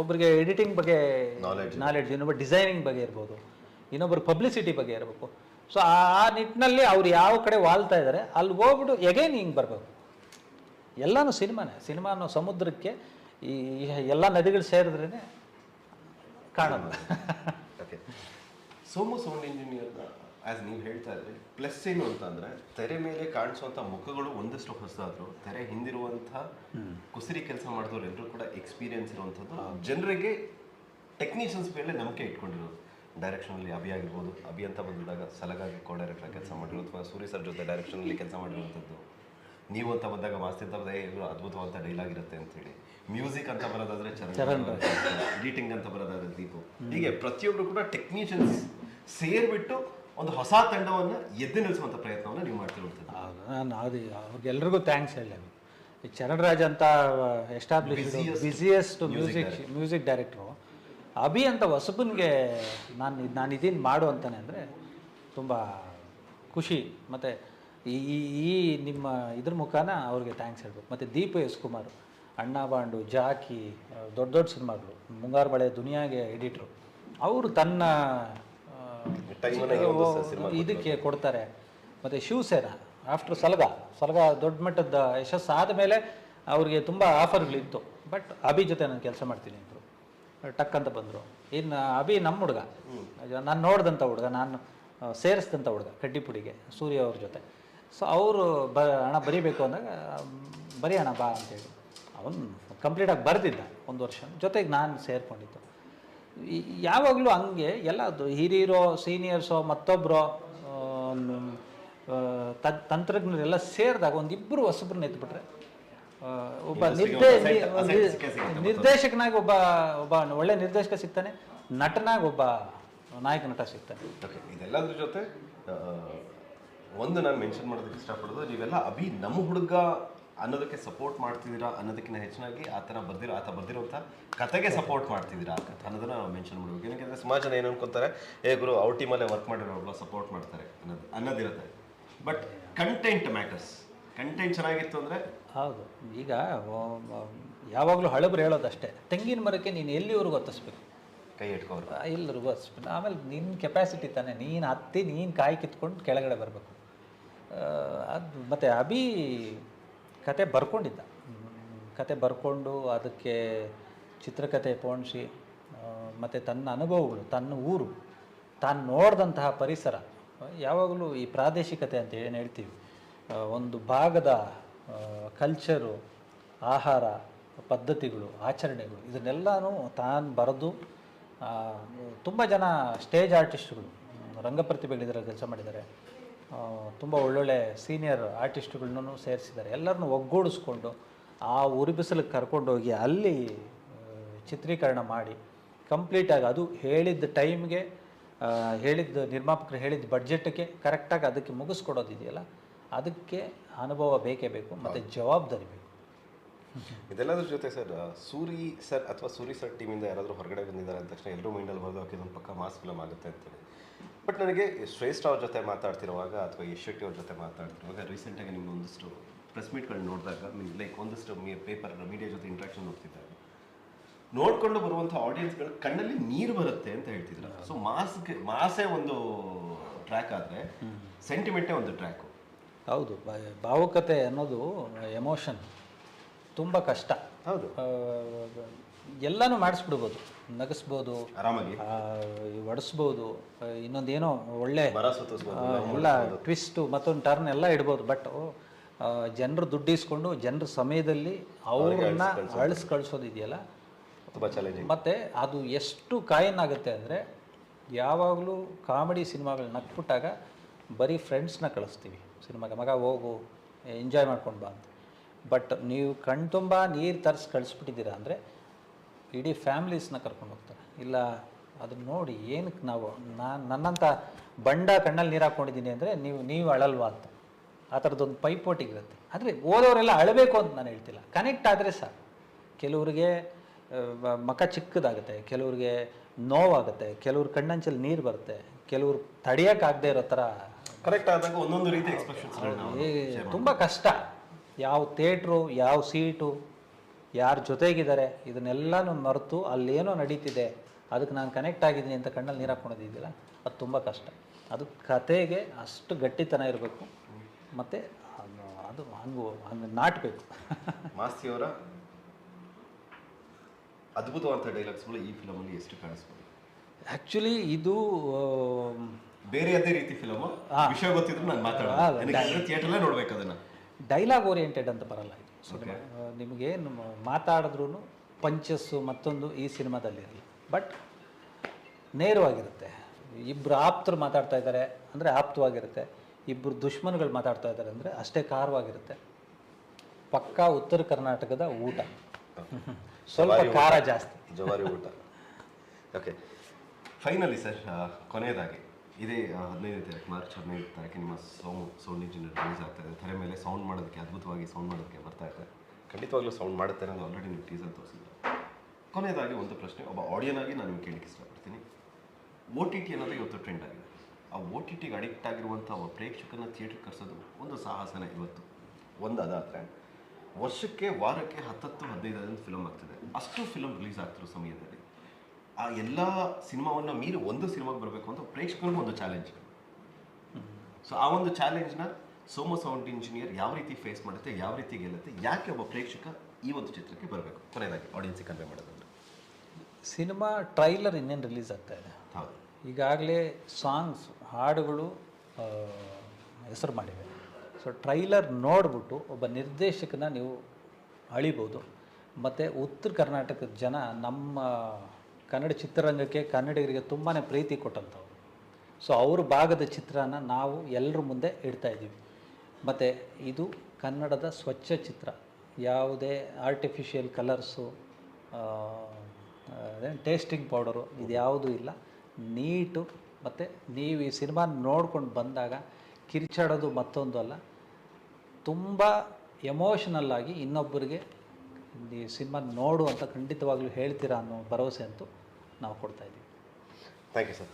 ಒಬ್ರಿಗೆ ಎಡಿಟಿಂಗ್ ಬಗ್ಗೆ ನಾಲೆಡ್ಜ್ ಇನ್ನೊಬ್ಬರು ಡಿಸೈನಿಂಗ್ ಬಗ್ಗೆ ಇರ್ಬೋದು. ಇನ್ನೊಬ್ಬರು ಪಬ್ಲಿಸಿಟಿ ಬಗ್ಗೆ ಇರಬೇಕು. ಸೊ ಆ ನಿಟ್ಟಿನಲ್ಲಿ ಅವ್ರು ಯಾವ ಕಡೆ ವಾಲ್ತಾ ಇದ್ದಾರೆ ಅಲ್ಲಿ ಹೋಗ್ಬಿಟ್ಟು ಎಗೈನ್ ಹಿಂಗೆ ಬರಬೇಕು. ಎಲ್ಲನೂ ಸಿನಿಮಾನೇ ಸಿನಿಮಾ ಅನ್ನೋ ಸಮುದ್ರಕ್ಕೆ ಈ ಎಲ್ಲ ನದಿಗಳು ಸೇರಿದ್ರೇ ಕಾಣಲ್ಲ ಓಕೆ. ಸೋಮು ಸೌಂಡ್ ಇಂಜಿನಿಯರ್ನ ಆಸ್ ನೀವು ಹೇಳ್ತಾ ಇದ್ರಿ ಪ್ಲಸ್ ಏನು ಅಂತಂದ್ರೆ ತೆರೆ ಮೇಲೆ ಕಾಣಿಸುವಂಥ ಮುಖಗಳು ಒಂದಷ್ಟು ಹೊಸದಾದ್ರು ತೆರೆ ಹಿಂದಿರುವಂಥ ಕುಸಿರಿ ಕೆಲಸ ಮಾಡಿದವ್ರು ಎಲ್ಲರೂ ಕೂಡ ಎಕ್ಸ್ಪೀರಿಯನ್ಸ್ ಇರುವಂಥದ್ದು. ಜನರಿಗೆ ಟೆಕ್ನಿಷಿಯನ್ಸ್ ಮೇಲೆ ನಂಬಿಕೆ ಇಟ್ಕೊಂಡಿರೋದು. ಡೈರೆಕ್ಷನಲ್ಲಿ ಅಭಿ ಆಗಿರ್ಬೋದು ಅಭಿ ಅಂತ ಬಂದಾಗ ಸಲಗಾಗಿ ಕೋ ಡೈರೆಕ್ಟರ್ ಕೆಲಸ ಮಾಡಿರೋದು ಅಥವಾ ಸೂರ್ಯ ಸರ್ ಜೊತೆ ಡೈರೆಕ್ಷನಲ್ಲಿ ಕೆಲಸ ಮಾಡಿರುವಂಥದ್ದು. ನೀವು ಅಂತ ಬಂದಾಗ ಮಾಸ್ತಿ ಅಂತ ಬಂದಾಗ ಎಲ್ಲರೂ ಅದ್ಭುತವಾದ ಡೈಲಾಗ್ ಇರುತ್ತೆ ಅಂತೇಳಿ. ಮ್ಯೂಸಿಕ್ ಅಂತ ಬರೋದಾದ್ರೆ ಚರಣ್ ಎಡಿಟಿಂಗ್ ಅಂತ ಬರೋದಾದ್ರೆ ದೀಪು. ಹೀಗೆ ಪ್ರತಿಯೊಬ್ಬರು ಕೂಡ ಟೆಕ್ನಿಷಿಯನ್ಸ್ ಸೇರ್ಬಿಟ್ಟು ಒಂದು ಹೊಸ ತಂಡವನ್ನು ಎದ್ದು ನಿಲ್ಲಿಸುವಂಥ ಪ್ರಯತ್ನವನ್ನು ನೀವು ಮಾಡ್ತಿರುವಂಥದ್ದು ಹೌದು, ನಾನು ಅದು ಅವ್ರಿಗೆಲ್ರಿಗೂ ಥ್ಯಾಂಕ್ಸ್ ಹೇಳಿ ಈ ಚರಣರಾಜ್ ಅಂತ establish busiest music music director Abhi ಅಂತ ಹೊಸಬನಿಗೆ ನಾನು ನಾನು ಇದೀನಿ ಮಾಡು ಅಂತಾನೆ ಅಂದರೆ ತುಂಬ ಖುಷಿ. ಮತ್ತು ಈ ಈ- ಈ ನಿಮ್ಮ ಇದ್ರ ಮುಖಾನ ಅವ್ರಿಗೆ ಥ್ಯಾಂಕ್ಸ್ ಹೇಳ್ಬೇಕು. ಮತ್ತು ದೀಪ ಎಸ್ ಕುಮಾರ್ ಅಣ್ಣ ಬಾಂಡು ಜಾಕಿ ದೊಡ್ಡ ದೊಡ್ಡ ಸಿನಿಮಾಗಳು. ಮುಂಗಾರು ಬಳೆ ದುನಿಯಾಗೆ ಎಡಿಟ್ರು ಅವರು ತನ್ನ ಇದಕ್ಕೆ ಕೊಡ್ತಾರೆ. ಮತ್ತು ಶಿವಸೇನಾ ಆಫ್ಟರ್ ಸಲಗ ಸಲಗ ದೊಡ್ಡ ಮಟ್ಟದ ಯಶಸ್ಸು ಆದಮೇಲೆ ಅವ್ರಿಗೆ ತುಂಬ ಆಫರ್ಗಳಿತ್ತು. ಬಟ್ ಅಭಿ ಜೊತೆ ನಾನು ಕೆಲಸ ಮಾಡ್ತೀನಿ ಅಂದರು. ಟಕ್ ಅಂತ ಬಂದರು. ಇನ್ನು ಅಭಿ ನಮ್ಮ ಹುಡುಗ. ನಾನು ನೋಡಿದಂಥ ಹುಡುಗ ನಾನು ಸೇರಿಸ್ದಂಥ ಹುಡುಗ ಕಡ್ಡಿಪುಡಿಗೆ ಸೂರ್ಯ ಅವ್ರ ಜೊತೆ. ಸೊ ಅವರು ಬ ಹಣ ಬರೀಬೇಕು ಅಂದಾಗ ಬರೀ ಹಣ ಬಾ ಅಂತೇಳಿ. ಅವನು ಕಂಪ್ಲೀಟಾಗಿ ಬರೆದಿದ್ದ ಒಂದು ವರ್ಷ. ಜೊತೆಗೆ ನಾನು ಸೇರಿಕೊಂಡಿದ್ದು. ಯಾವಾಗಲೂ ಹಂಗೆ ಎಲ್ಲ ಹಿರಿಯರೋ ಸೀನಿಯರ್ಸೋ ಮತ್ತೊಬ್ಬರೋ ತಂತ್ರಜ್ಞರೆಲ್ಲ ಸೇರಿದಾಗ ಒಂದಿಬ್ಬರು ಹೊಸಬ್ರನ್ನ ಎತ್ಬಿಟ್ರೆ ಒಬ್ಬ ನಿರ್ದೇ ನಿರ್ದೇಶಕನಾಗಿ ಒಬ್ಬ ಒಬ್ಬ ಒಳ್ಳೆ ನಿರ್ದೇಶಕ ಸಿಗ್ತಾನೆ ನಟನಾಗಿ ಒಬ್ಬ ನಾಯಕ ನಟ ಸಿಗ್ತಾನೆ. ಓಕೆ ಇದೆಲ್ಲದ್ರ ಜೊತೆ ಒಂದು ನಾನು ಮೆನ್ಷನ್ ಮಾಡೋದಕ್ಕೆ ಇಷ್ಟಪಡೋದು ನೀವೆಲ್ಲ ಅಭಿ ನಮ್ಮ ಹುಡುಗ ಅನ್ನೋದಕ್ಕೆ ಸಪೋರ್ಟ್ ಮಾಡ್ತಿದ್ದೀರಾ? ಅನ್ನೋದಕ್ಕಿಂತ ಹೆಚ್ಚಿನಾಗಿ ಥರ ಬರ್ದಿರೋ ಆತ ಬರ್ದಿರೋಂಥ ಕತೆಗೆ ಸಪೋರ್ಟ್ ಮಾಡ್ತಿದ್ದೀರಾ? ಅನ್ನೋದನ್ನ ನಾವು ಮೆನ್ಷನ್ ಮಾಡಬೇಕು. ಏನಕ್ಕೆ ಸಮಾಜ ಜನ ಏನು ಅನ್ಕೊಂತಾರೆ ಏ ಗುರು ಅವ್ರ ಟೀಮಲ್ಲೇ ವರ್ಕ್ ಮಾಡಿರೋ ಒಬ್ಬ ಸಪೋರ್ಟ್ ಮಾಡ್ತಾರೆ. ಅನ್ನೋದು ಅನ್ನೋದಿರುತ್ತೆ ಬಟ್ ಕಂಟೆಂಟ್ ಮ್ಯಾಟರ್ಸ್ ಕಂಟೆಂಟ್ ಚೆನ್ನಾಗಿತ್ತು ಅಂದರೆ ಹೌದು. ಈಗ ಯಾವಾಗಲೂ ಹಳಬ್ರು ಹೇಳೋದಷ್ಟೇ ತೆಂಗಿನ ಮರಕ್ಕೆ ನೀನು ಎಲ್ಲಿವರೆಗೂ ಹೊತ್ತಿಸ್ಬೇಕು ಕೈ ಇಟ್ಕೋರು ಎಲ್ಲರಿಗೂ ಹಚ್ಬಿಟ್ಟು ಆಮೇಲೆ ನಿನ್ನ ಕೆಪಾಸಿಟಿ ತಾನೆ ನೀನು ಹತ್ತಿ ನೀನು ಕಾಯಿ ಕಿತ್ಕೊಂಡು ಕೆಳಗಡೆ ಬರಬೇಕು. ಅದು ಮತ್ತು ಅಭಿ ಕತೆ ಬರ್ಕೊಂಡಿದ್ದ. ಕತೆ ಬರ್ಕೊಂಡು ಅದಕ್ಕೆ ಚಿತ್ರಕಥೆ ಪೋಣಿಸಿ ಮತ್ತು ತನ್ನ ಅನುಭವಗಳು, ತನ್ನ ಊರು, ತಾನು ನೋಡಿದಂತಹ ಪರಿಸರ, ಯಾವಾಗಲೂ ಈ ಪ್ರಾದೇಶಿಕತೆ ಅಂತ ಏನು ಹೇಳ್ತೀವಿ ಒಂದು ಭಾಗದ ಕಲ್ಚರು ಆಹಾರ, ಪದ್ಧತಿಗಳು, ಆಚರಣೆಗಳು, ಇದನ್ನೆಲ್ಲನೂ ತಾನು ಬರೆದು ತುಂಬ ಜನ ಸ್ಟೇಜ್ ಆರ್ಟಿಸ್ಟ್ಗಳು ರಂಗ ಪ್ರತಿಭೆಗಳಿದ್ದಾರೆ ಕೆಲಸ ಮಾಡಿದ್ದಾರೆ. ತುಂಬ ಒಳ್ಳೊಳ್ಳೆ ಸೀನಿಯರ್ ಆರ್ಟಿಸ್ಟ್ಗಳನ್ನೂ ಸೇರಿಸಿದ್ದಾರೆ. ಎಲ್ಲರನ್ನೂ ಒಗ್ಗೂಡಿಸ್ಕೊಂಡು ಆ ಉರಿಬಿಸಿಲಿಗೆ ಕರ್ಕೊಂಡೋಗಿ ಅಲ್ಲಿ ಚಿತ್ರೀಕರಣ ಮಾಡಿ ಕಂಪ್ಲೀಟಾಗಿ ಅದು ಹೇಳಿದ್ದ ಟೈಮ್ಗೆ ಹೇಳಿದ್ದ ನಿರ್ಮಾಪಕರು ಹೇಳಿದ್ದ ಬಡ್ಜೆಟ್ಗೆ ಕರೆಕ್ಟಾಗಿ ಅದಕ್ಕೆ ಮುಗಿಸ್ಕೊಡೋದಿದೆಯಲ್ಲ ಅದಕ್ಕೆ ಅನುಭವ ಬೇಕೇ ಬೇಕು ಮತ್ತು ಜವಾಬ್ದಾರಿ ಬೇಕು. ಇದೆಲ್ಲದ್ರ ಜೊತೆ ಸರ್ ಸೂರಿ ಸರ್ ಅಥವಾ ಸೂರಿ ಸರ್ ಟೀಮಿಂದ ಯಾರಾದರೂ ಹೊರಗಡೆ ಬಂದಿದ್ದಾರೆ ಅಂದ ತಕ್ಷಣ ಎಲ್ಲರೂ ಮೈಂಡಲ್ಲಿ ಬರೋದು ಇದೊಂದು ಪಕ್ಕ ಮಾಸ್ ಫಿಲಮ್ ಆಗುತ್ತೆ ಅಂತೇಳಿ. ಬಟ್ ನನಗೆ ಶ್ರೇಷ್ಠ ಅವ್ರ ಜೊತೆ ಮಾತಾಡ್ತಿರುವಾಗ ಅಥವಾ ಯಶ್ ಶೆಟ್ಟಿ ಅವ್ರ ಜೊತೆ ಮಾತಾಡ್ತಿರುವಾಗ ರೀಸೆಂಟಾಗಿ ನಿಮ್ಮ ಒಂದಷ್ಟು ಪ್ರೆಸ್ ಮೀಟ್ಗಳು ನೋಡಿದಾಗ ಮೀನ್ ಲೈಕ್ ಒಂದಷ್ಟು ಮೀ ಪೇಪರ್ ಮೀಡಿಯಾ ಜೊತೆ ಇಂಟ್ರಾಕ್ಷನ್ ನೋಡ್ತಿದ್ದಾಗ ನೋಡಿಕೊಂಡು ಬರುವಂಥ ಆಡಿಯನ್ಸ್ಗಳು ಕಣ್ಣಲ್ಲಿ ನೀರು ಬರುತ್ತೆ ಅಂತ ಹೇಳ್ತಿದ್ರು. ಸೊ ಮಾಸ್ಗೆ ಮಾಸೇ ಒಂದು ಟ್ರ್ಯಾಕ್ ಆದರೆ ಸೆಂಟಿಮೆಂಟೇ ಒಂದು ಟ್ರ್ಯಾಕು ಹೌದು ಭಾವುಕತೆ ಅನ್ನೋದು ಎಮೋಷನ್ ತುಂಬ ಕಷ್ಟ. ಹೌದು. ಎಲ್ಲನೂ ಮಾಡಿಸ್ಬಿಡ್ಬೋದು. ನಗಿಸ್ಬೋದು ಆರಾಮಾಗಿ. ಒಡಿಸ್ಬೋದು ಇನ್ನೊಂದೇನೋ ಒಳ್ಳೆ ಎಲ್ಲ ಟ್ವಿಸ್ಟು ಮತ್ತೊಂದು ಟರ್ನ್ ಎಲ್ಲ ಇಡ್ಬೋದು. ಬಟ್ ಜನರು ದುಡ್ಡು ಇಸ್ಕೊಂಡು ಜನರ ಸಮಯದಲ್ಲಿ ಅವ್ರನ್ನ ಅಳಿಸ್ ಕಳಿಸೋದಿದೆಯಲ್ಲ? ತುಂಬ ಚಾಲೆಂಜಿಂಗ್ ಮತ್ತು ಅದು ಎಷ್ಟು ಕಾಯನ್ನಾಗುತ್ತೆ ಅಂದರೆ ಯಾವಾಗಲೂ ಕಾಮಿಡಿ ಸಿನಿಮಾಗಳು ನಕ್ಬಿಟ್ಟಾಗ ಬರೀ ಫ್ರೆಂಡ್ಸ್ನ ಕಳಿಸ್ತೀವಿ. ಸಿನಿಮಾಗೆ ಮಗ ಹೋಗು ಎಂಜಾಯ್ ಮಾಡ್ಕೊಂಡು ಬಾ ಅಂತ. ಬಟ್ ನೀವು ಕಣ್ತುಂಬ ನೀರು ತರಿಸಿ ಕಳಿಸ್ಬಿಟ್ಟಿದ್ದೀರಾ ಅಂದರೆ ಇಡೀ ಫ್ಯಾಮ್ಲೀಸ್ನ ಕರ್ಕೊಂಡು ಹೋಗ್ತಾರೆ. ಇಲ್ಲ ಅದನ್ನ ನೋಡಿ ಏನಕ್ಕೆ ನಾವು ನಾನು ನನ್ನಂಥ ಬಂಡ ಕಣ್ಣಲ್ಲಿ ನೀರು ಹಾಕ್ಕೊಂಡಿದ್ದೀನಿ ಅಂದರೆ ನೀವು ನೀವು ಅಳಲ್ವಾ ಅಂತ. ಆ ಥರದ್ದೊಂದು ಪೈಪೋಟಿ ಇರುತ್ತೆ ಅಂದರೆ ಓದೋರೆಲ್ಲ ಅಳಬೇಕು ಅಂತ ನಾನು ಹೇಳ್ತಿಲ್ಲ. ಕನೆಕ್ಟ್ ಆದರೆ ಸಾಕು. ಕೆಲವ್ರಿಗೆ ಮಖ ಚಿಕ್ಕದಾಗುತ್ತೆ ಕೆಲವ್ರಿಗೆ ನೋವಾಗುತ್ತೆ ಕೆಲವ್ರ ಕಣ್ಣಂಚಲ್ಲಿ ನೀರು ಬರುತ್ತೆ ಕೆಲವ್ರು ತಡೆಯೋಕ್ಕಾಗದೇ ಇರೋ ಥರ ಕರೆಕ್ಟ್ ಆದಾಗ ಒಂದೊಂದು ರೀತಿ ತುಂಬ ಕಷ್ಟ. ಯಾವ ಥಿಯೇಟ್ರು ಯಾವ ಸೀಟು ಯಾರ ಜೊತೆಗಿದ್ದಾರೆ ಇದನ್ನೆಲ್ಲನೂ ಮರೆತು ಅಲ್ಲೇನೋ ನಡೀತಿದೆ ಅದಕ್ಕೆ ನಾನು ಕನೆಕ್ಟ್ ಆಗಿದ್ದೀನಿ ಅಂತ ಕಣ್ಣಲ್ಲಿ ನೀರು ಹಾಕ್ಕೊಳೋದಿದೆಯಲ್ಲ ಅದು ತುಂಬ ಕಷ್ಟ. ಅದು ಕತೆಗೆ ಅಷ್ಟು ಗಟ್ಟಿತನ ಇರಬೇಕು. ಮತ್ತು ಅದು ಹಂಗು ಹಂಗೆ ನಾಟಬೇಕು. ಮಾಸ್ತಿಯವರ ಅದ್ಭುತವಾದ ಡೈಲಾಗ್ಸ್ಗಳು ಈ ಫಿಲಮಲ್ಲಿ ಎಷ್ಟು ಕಾಣಿಸ್ಬೋದು? ಆ್ಯಕ್ಚುಲಿ ಇದು ಬೇರೆ ಅದೇ ರೀತಿ ಫಿಲಮ್ ವಿಷಯ ಗೊತ್ತಿದ್ರು ನಾನು ಮಾತಾಡೋದು ಥಿಯೇಟರ್ಲೇ ನೋಡ್ಬೇಕು ಅದನ್ನು. ಡೈಲಾಗ್ ಓರಿಯೆಂಟೆಡ್ ಅಂತ ಬರಲ್ಲ. ಸಿನಿಮಾ. ನಿಮಗೆ ಮಾತಾಡಿದ್ರೂ ಪಂಚಸ್ಸು ಮತ್ತೊಂದು ಈ ಸಿನಿಮಾದಲ್ಲಿರಲಿ. ಬಟ್ ನೇರವಾಗಿರುತ್ತೆ. ಇಬ್ಬರು ಆಪ್ತರು ಮಾತಾಡ್ತಾ ಇದ್ದಾರೆ ಅಂದರೆ ಆಪ್ತವಾಗಿರುತ್ತೆ. ಇಬ್ಬರು ದುಶ್ಮನ್ಗಳು ಮಾತಾಡ್ತಾ ಇದ್ದಾರೆ ಅಂದರೆ ಅಷ್ಟೇ ಖಾರವಾಗಿರುತ್ತೆ. ಪಕ್ಕಾ ಉತ್ತರ ಕರ್ನಾಟಕದ ಊಟ. ಸ್ವಲ್ಪ ಖಾರ ಜಾಸ್ತಿ. ಜವಾರಿ ಊಟ. ಓಕೆ ಫೈನಲಿ ಸರ್ ಕೊನೆಯದಾಗಿ. ಇದೇ ಹದಿನೈದನೇ ತಾರೀಕು, ಮಾರ್ಚ್ ಹದಿನೈದು ತಾರೀಕು ನಿಮ್ಮ ಸೌಂಡ್ ಸೌಂಡ್ ಇಂಜಿನಿಯರ್ ರಿಲೀಸ್ ಆಗ್ತಾ ಇದೆ. ತೆರೆ ಮೇಲೆ ಸೌಂಡ್ ಮಾಡೋದಕ್ಕೆ, ಅದ್ಭುತವಾಗಿ ಸೌಂಡ್ ಮಾಡೋದಕ್ಕೆ ಬರ್ತಾ ಇದೆ. ಖಂಡಿತವಾಗ್ಲೂ ಸೌಂಡ್ ಮಾಡುತ್ತೆ ಅನ್ನೋದು ಆಲ್ರೆಡಿ ನೀವು ಟೀಸರ್ ತೋರಿಸಿದ್ದೆ. ಕೊನೆಯದಾಗಿ ಒಂದು ಪ್ರಶ್ನೆ, ಒಬ್ಬ ಆಡಿಯನ್ ಆಗಿ ನಾನು ನಿಮ್ಗೆ ಕೇಳಲಿಕ್ಕೆ ಇಷ್ಟಪಡ್ತೀನಿ. ಓ ಟಿ ಟಿ ಅನ್ನೋದು ಇವತ್ತು ಟ್ರೆಂಡ್ ಆಗಿದೆ. ಆ ಓ ಟಿ ಟಿಗೆ ಅಡಿಕ್ಟ್ ಆಗಿರುವಂಥ ಒಬ್ಬ ಪ್ರೇಕ್ಷಕನ ಥಿಯೇಟ್ರ್ ಕರೆಸೋದು ಒಂದು ಸಾಹಸನೇ ಇವತ್ತು. ಒಂದು ಅದಾದರೆ ವರ್ಷಕ್ಕೆ ವಾರಕ್ಕೆ ಹತ್ತತ್ತು ಹದಿನೈದು ಫಿಲಮ್ ಆಗ್ತದೆ. ಅಷ್ಟು ಫಿಲಮ್ ರಿಲೀಸ್ ಆಗ್ತಿರೋ ಸಮಯದಲ್ಲಿ ಆ ಎಲ್ಲ ಸಿನಿಮಾವನ್ನು ಮೀರಿ ಒಂದು ಸಿನಿಮಾಗೆ ಬರಬೇಕು ಅಂತ ಪ್ರೇಕ್ಷಕರಿಗೂ ಒಂದು ಚಾಲೆಂಜ್ ಸೊ ಆ ಒಂದು ಚಾಲೆಂಜ್ನ ಸೋಮ ಸೌಂಡ್ ಇಂಜಿನಿಯರ್ ಯಾವ ರೀತಿ ಫೇಸ್ ಮಾಡುತ್ತೆ ಯಾವ ರೀತಿ ಗೆಲ್ಲುತ್ತೆ ಯಾಕೆ ಒಬ್ಬ ಪ್ರೇಕ್ಷಕ ಈ ಒಂದು ಚಿತ್ರಕ್ಕೆ ಬರಬೇಕು? ಕೊನೆಯದಾಗಿ ಆಡಿಯನ್ಸಿಗೆ ಕನ್ವೆ ಮಾಡೋದಂದ್ರೆ ಸಿನಿಮಾ ಟ್ರೈಲರ್ ಇನ್ನೇನು ರಿಲೀಸ್ ಆಗ್ತಾ ಇದೆ? ಹೌದು. ಈಗಾಗಲೇ ಸಾಂಗ್ಸ್ ಹಾಡುಗಳು ಹೆಸರು ಮಾಡಿವೆ. ಸೊ ಟ್ರೈಲರ್ ನೋಡಿಬಿಟ್ಟು ಒಬ್ಬ ನಿರ್ದೇಶಕನ ನೀವು ಅಳಿಬೋದು. ಮತ್ತು ಉತ್ತರ ಕರ್ನಾಟಕದ ಜನ ನಮ್ಮ ಕನ್ನಡ ಚಿತ್ರರಂಗಕ್ಕೆ ಕನ್ನಡಿಗರಿಗೆ ತುಂಬಾ ಪ್ರೀತಿ ಕೊಟ್ಟಂಥವ್ರು. ಸೊ ಅವ್ರ ಭಾಗದ ಚಿತ್ರನ ನಾವು ಎಲ್ಲರ ಮುಂದೆ ಇಡ್ತಾ ಇದ್ದೀವಿ. ಮತ್ತು ಇದು ಕನ್ನಡದ ಸ್ವಚ್ಛ ಚಿತ್ರ. ಯಾವುದೇ ಆರ್ಟಿಫಿಷಿಯಲ್ ಕಲರ್ಸು ಅದೇನು ಟೇಸ್ಟಿಂಗ್ ಪೌಡರು ಇದು ಯಾವುದೂ ಇಲ್ಲ. ನೀಟು ಮತ್ತು ನೀವು ಈ ಸಿನಿಮಾ ನೋಡ್ಕೊಂಡು ಬಂದಾಗ ಕಿರಿಚಾಡೋದು ಮತ್ತೊಂದು ಅಲ್ಲ. ತುಂಬ ಎಮೋಷನಲ್ ಆಗಿ ಇನ್ನೊಬ್ಬರಿಗೆ ಈ ಸಿನಿಮಾ ನೋಡು ಅಂತ ಖಂಡಿತವಾಗ್ಲೂ ಹೇಳ್ತೀರಾ ಅನ್ನೋ ಭರವಸೆ ಅಂತೂ ನಾವು ಕೊಡ್ತಾ ಇದ್ದೀವಿ. Thank you sir